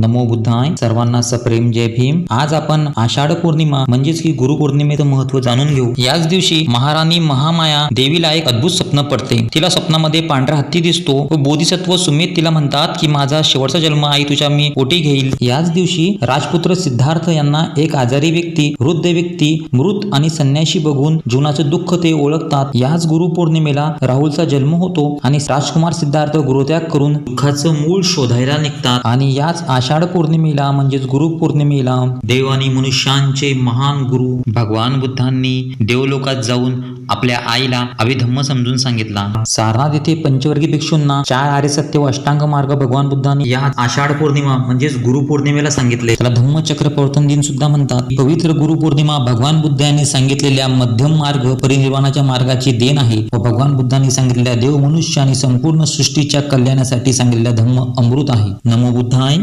नमो बुद्धाय. सर्वांना सप्रेम जय भीम. आज आपण आषाढ पौर्णिमा म्हणजेच की गुरु पौर्णिमेचं महत्त्व जाणून घेऊ. याच दिवशी महाराणी महामाया देवीला एक अद्भुत स्वप्न पडते. तिला स्वप्नामध्ये पांढरा हत्ती दिसतो. व बोधिसत्व सुमित तिला म्हणतात की माझा शेवटचा जन्म आई तुझ्या मी ओटी घेईल. याच दिवशी राजपुत्र सिद्धार्थ यांना एक आजारी व्यक्ती वृद्ध व्यक्ती मृत आणि संन्याशी बघून जीवनाचं दुःख ते ओळखतात. याच गुरु पौर्णिमेला राहुलचा जन्म होतो आणि राजकुमार सिद्धार्थ गुरुत्याग करून दुःखाचं मूळ शोधायला निघतात. आणि याच आशा आषाढ पौर्णिमेला म्हणजेच गुरु पौर्णिमेला देव आणि मनुष्यांचे महान गुरु भगवान बुद्धांनी देवलोकात जाऊन आपल्या आईला अभिधम्म समजून सांगितला. सारनाथ येथे पंचवर्गीय भिक्षूंना चार आर्य सत्य व अष्टांग मार्ग भगवान बुद्धांनी या आषाढ पौर्णिमा म्हणजेच गुरु पौर्णिमेला सांगितले. त्याला धम्मचक्र प्रवर्तन दिन सुद्धा म्हणतात. पवित्र गुरु पौर्णिमा भगवान बुद्ध यांनी सांगितलेल्या मध्यम मार्ग परिनिर्वाणाच्या मार्गाची देण आहे व भगवान बुद्धांनी सांगितलेल्या देव मनुष्य आणि संपूर्ण सृष्टीच्या कल्याणासाठी सांगितलेल्या धम्म अमृत आहे. नमो बुद्धाय.